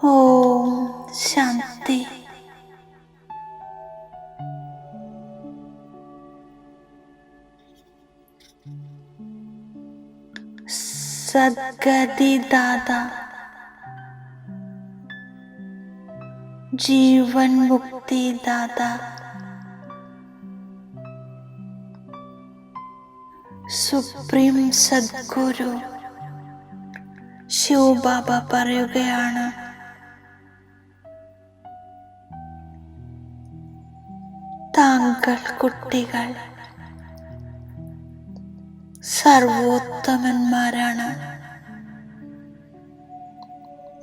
ഓം ശാന്തി സദ്ഗതിദാത ജീവൻ മുക്തിദാത സുപ്രീം സദ്ഗുരു ശിവബാബ പറയുകയാണ് കുട്ടികൾ സർവോത്തമന്മാരാണ്.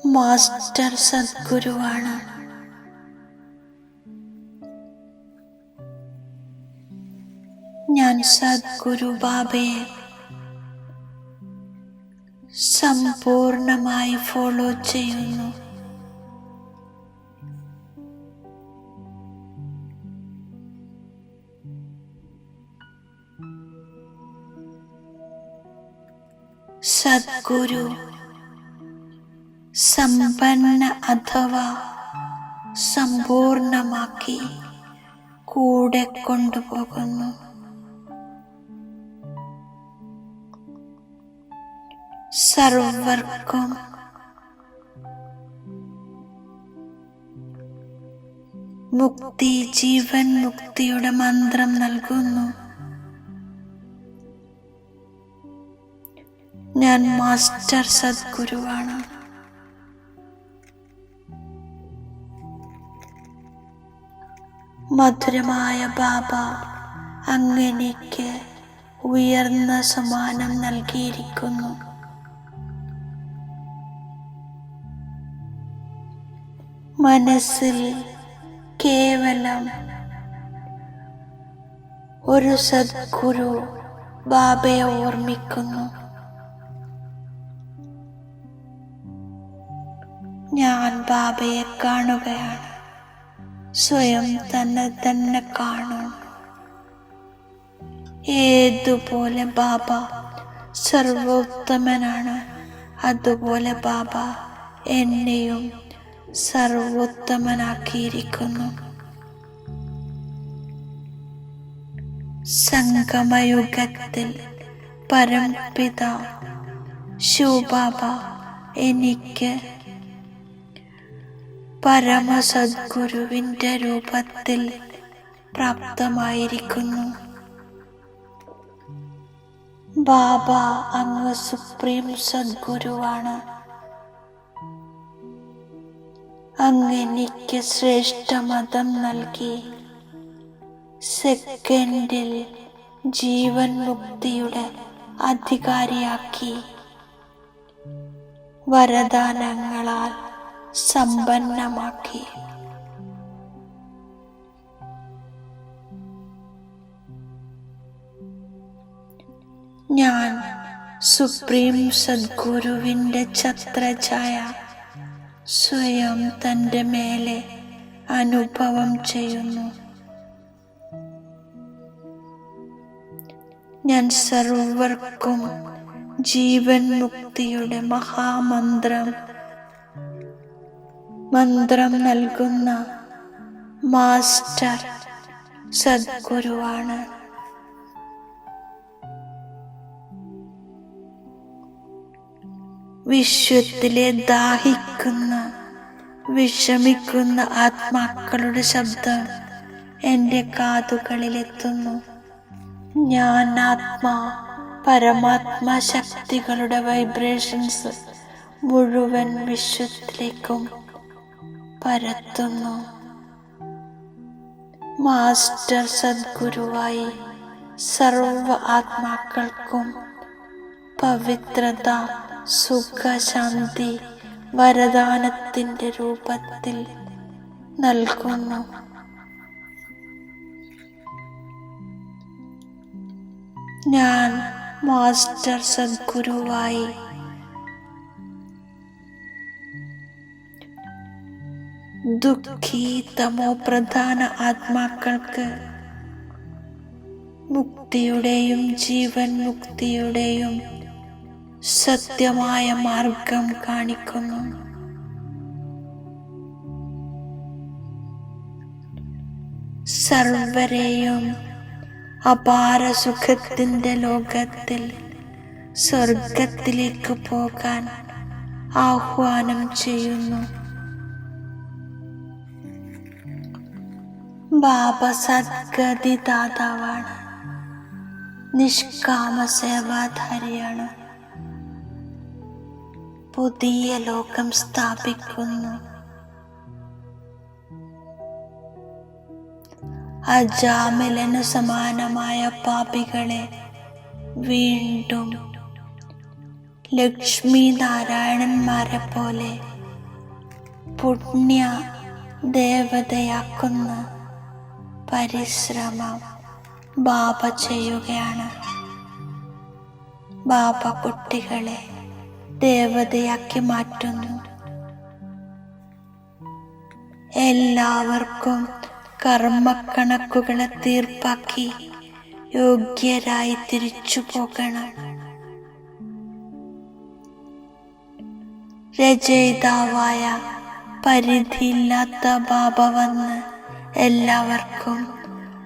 മാസ്റ്റർ സദ്ഗുരുവാണ്. ഞാൻ സദ്ഗുരു ബാബയെ സമ്പൂർണമായി ഫോളോ ചെയ്യുന്നു. സദ്ഗുരു. സമ്പന്ന അഥവാ സമ്പൂർണമാക്കി കൂടെ കൊണ്ടുപോകുന്നു. സർവർക്കും മുക്തി ജീവൻ മുക്തിയുടെ മന്ത്രം നൽകുന്നു. ഞാൻ മാസ്റ്റർ സദ്ഗുരുവാണ്. മധുരമായ ബാബ അങ്ങനെക്ക് ഉയർന്ന സമ്മാനം നൽകിയിരിക്കുന്നു. മനസ്സിൽ കേവലം ഒരു സദ്ഗുരു ബാബയെ ഓർമ്മിക്കുന്നു. ബാബയെ കാണുകയാണ്. സ്വയം തന്നെ തന്നെ കാണുന്നു. ഏതുപോലെ ബാബ സർവോത്തമനാണ് അതുപോലെ ബാബ എന്നെയും സർവോത്തമനാക്കിയിരിക്കുന്നു. സംഗമയുഗത്തിൽ പരംപിത ശിവബാബ എനിക്ക് പരമസദ്ഗുരുവിന്റെ രൂപത്തിൽ പ്രാപ്തമായിരിക്കുന്നു. ബാബ അങ്ങ് സുപ്രീം സദ്ഗുരുവാണ്. അങ്ങ് എനിക്ക് ശ്രേഷ്ഠ മതം നൽകി. സെക്കൻഡിൽ ജീവൻ മുക്തിയുടെ അധികാരിയാക്കി. വരദാനങ്ങളാൽ സമ്പന്നമാക്കി. ഞാൻ സുപ്രീം സദ്ഗുരുവിന്റെ ഛത്രഛായ സ്വയം തന്റെ മേലെ അനുഭവം ചെയ്യുന്നു. ഞാൻ സർവർക്കും ജീവൻ മുക്തിയുടെ മഹാമന്ത്രം മന്ത്രം നൽകുന്ന മാസ്റ്റർ സദ്ഗുരുവാണ്. വിശ്വത്തിലെ ദാഹിക്കുന്ന വിഷമിക്കുന്ന ആത്മാക്കളുടെ ശബ്ദം എന്റെ കാതുകളിലെത്തുന്നു. ഞാൻ ആത്മാ പരമാത്മാ ശക്തികളുടെ വൈബ്രേഷൻസ് മുഴുവൻ വിശ്വത്തിലേക്കും പരത്തുന്നു. മാസ്റ്റർ സദ്ഗുരുവായി സർവ ആത്മാക്കൾക്കും പവിത്രത സുഖശാന്തി വരദാനത്തിന്റെ രൂപത്തിൽ നൽകുന്നു. ഞാൻ മാസ്റ്റർ സദ്ഗുരുവായി ദുഃഖി തമോ പ്രധാന ആത്മാക്കൾക്ക് മുക്തിയുടെയും ജീവൻ മുക്തിയുടെയും സത്യമായ മാർഗം കാണിക്കുന്നു. സർവരെയും അപാര സുഖത്തിന്റെ ലോകത്തിൽ സ്വർഗത്തിലേക്ക് പോകാൻ ആഹ്വാനം ചെയ്യുന്നു. ബാബ സദ്ഗതി ദാതാവാണ്. നിഷ്കാമ സേവാധാരിയാണ്. പുതിയ ലോകം സ്ഥാപിക്കുന്നു. അജാമിലനു സമാനമായ പാപികളെ വീണ്ടും ലക്ഷ്മി നാരായണന്മാരെ പോലെ പുണ്യ ദേവതയാക്കുന്ന പരിശ്രമം ബാബ ചെയ്യുകയാണ്. ബാബ കുട്ടികളെ ദേവതയാക്കി മാറ്റുന്നു. എല്ലാവർക്കും കർമ്മക്കണക്കുകളെ തീർപ്പാക്കി യോഗ്യരായി തിരിച്ചു പോകണം. രചയിതാവായ പരിധിയില്ലാത്ത ബാബ വന്ന് എല്ലാവർക്കും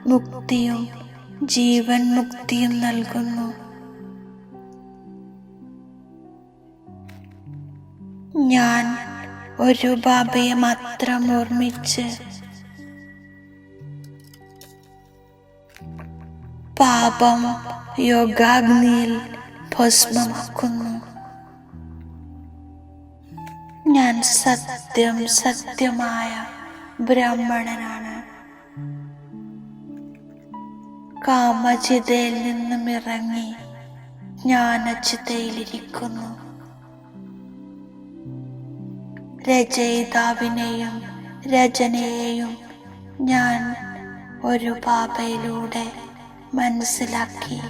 മുക്തിയും ജീവൻ മുക്തിയും നൽകുന്നു. ഞാൻ ഒരു ബാബയെ മാത്രം ഓർമ്മിച്ച് പാപം യോഗാഗ്നിയിൽ ഭസ്മമാക്കുന്നു. ഞാൻ സത്യം സത്യമായ ബ്രാഹ്മണനാണ്. കാമചിതയിൽ നിന്നും ഇറങ്ങി ജ്ഞാനചിതയിലിരിക്കുന്നു രചയിതാവിനെയും രചനയെയും ഞാൻ ഒരു പാപയിലൂടെ മനസ്സിലാക്കി.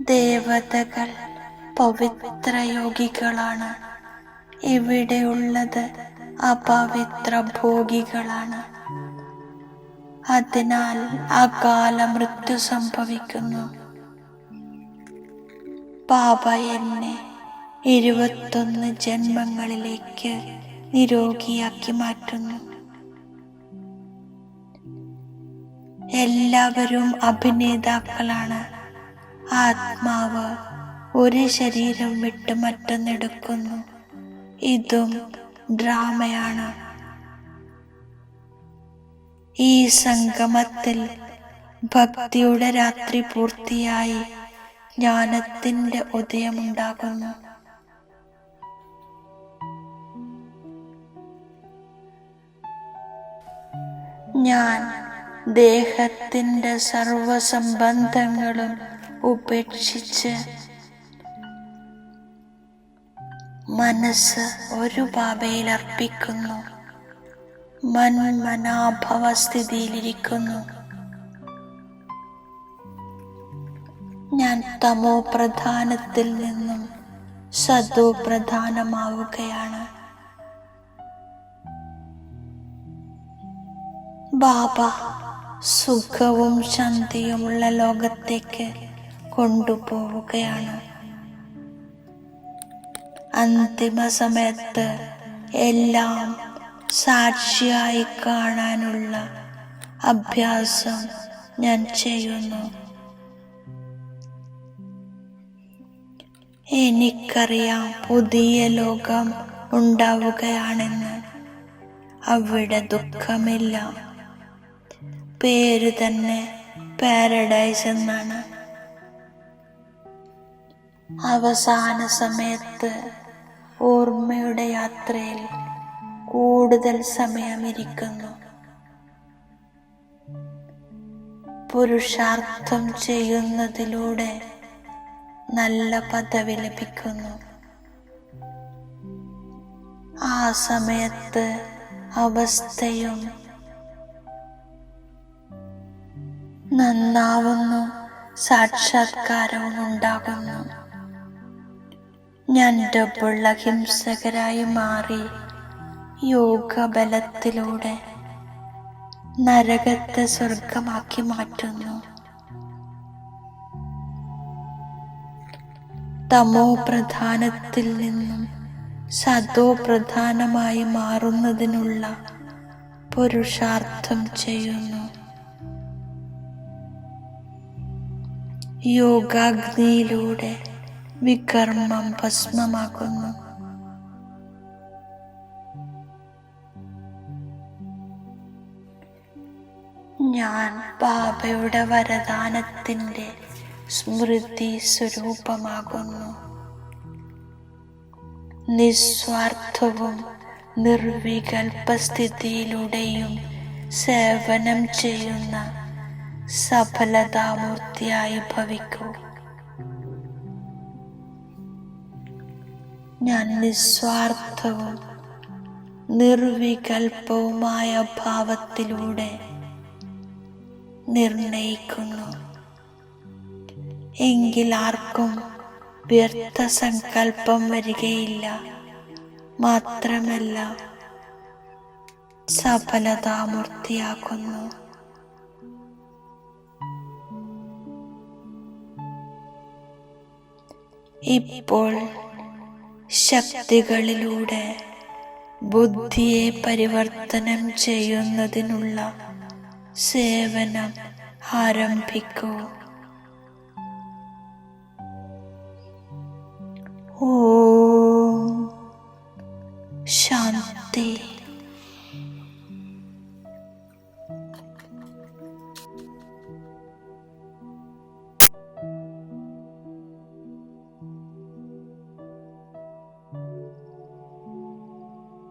ദേവതകൾ പവിത്ര യോഗികളാണ്. ഇവിടെയുള്ളത് അപവിത്ര ഭോഗികളാണ്. അതിനാൽ അകാല മൃത്യു സംഭവിക്കുന്നു. പാപ എന്നെ ഇരുപത്തൊന്ന് ജന്മങ്ങളിലേക്ക് നിരോഗിയാക്കി മാറ്റുന്നു. എല്ലാവരും അഭിനേതാക്കളാണ്. ആത്മാവ് ഒരു ശരീരം വിട്ട് മറ്റൊന്നെടുക്കുന്നു. ഇതും ഡ്രാമയാണ്. ഈ സംഗമത്തിൽ ഭക്തിയുടെ രാത്രി പൂർത്തിയായി ജ്ഞാനത്തിന്റെ ഉദയമുണ്ടാകുന്നു. ഞാൻ ദേഹത്തിന്റെ സർവസംബന്ധങ്ങളും ഉപേക്ഷിച്ച് മനസ്സ് ഒരു പാപയിൽ അർപ്പിക്കുന്നു. മന്മനാഭവ സ്ഥിതിയിലിരിക്കുന്നു ഞാൻ തമോ പ്രധാനത്തിൽ നിന്നും സദോ പ്രധാനമാവുകയാണ്. ബാബ സുഖവും ശാന്തിയുമുള്ള ലോകത്തേക്ക് കൊണ്ടുപോവുകയാണ്. അന്തിമ സമയത്ത് എല്ലാം സാക്ഷിയായി കാണാനുള്ള അഭ്യാസം ഞാൻ ചെയ്യുന്നു. എനിക്കറിയാം പുതിയ ലോകം ഉണ്ടാവുകയാണെന്ന്. അവിടെ ദുഃഖമില്ല. പേര് തന്നെ പാരഡൈസ് എന്നാണ്. അവസാന സമയത്ത് ഓർമ്മയുടെ യാത്രയിൽ കൂടുതൽ സമയമിരിക്കുന്നു. പുരുഷാർത്ഥം ചെയ്യുന്നതിലൂടെ നല്ല പദവി ലഭിക്കുന്നു. ആ സമയത്ത് അവസ്ഥയും നന്നാവുന്നു സാക്ഷാത്കാരവും ഉണ്ടാകുന്നു. ഞാൻ ഡബിൾ അഹിംസകരായി മാറി യോഗബലത്തിലൂടെ നരകത്തെ സ്വർഗമാക്കി മാറ്റുന്നു. തമോ പ്രധാനത്തിൽ നിന്നും സതോ പ്രധാനമായി മാറുന്നതിനുള്ള പുരുഷാർത്ഥം ചെയ്യുന്നു. യോഗാഗ്നിയിലൂടെ വികർമ്മം ഭസ്മമാക്കുന്നു ഞാൻ ബാബയുടെ വരദാനത്തിന്റെ സ്മൃതി സ്വരൂപമാകുന്നു നിസ്വാർത്ഥവും നിർവികൽപസ്ഥിതിയിലൂടെയും സേവനം ചെയ്യുന്ന സഫലതാമൂർത്തിയായി ഭവിക്കൂ. ഞാൻ നിസ്വാർത്ഥവും നിർവികൽപവുമായ ഭാവത്തിലൂടെ നിർണയിക്കുന്നു. എങ്കിൽ ആർക്കും വ്യർത്ഥ സങ്കല്പം വരികയില്ല. മാത്രമല്ല സഫലതാമൂർത്തിയാക്കുന്നു ഇപ്പോൾ ശക്തികളിലൂടെ ബുദ്ധിയെ പരിവർത്തനം ചെയ്യുന്നതിനുള്ള സേവനം ആരംഭിക്കൂ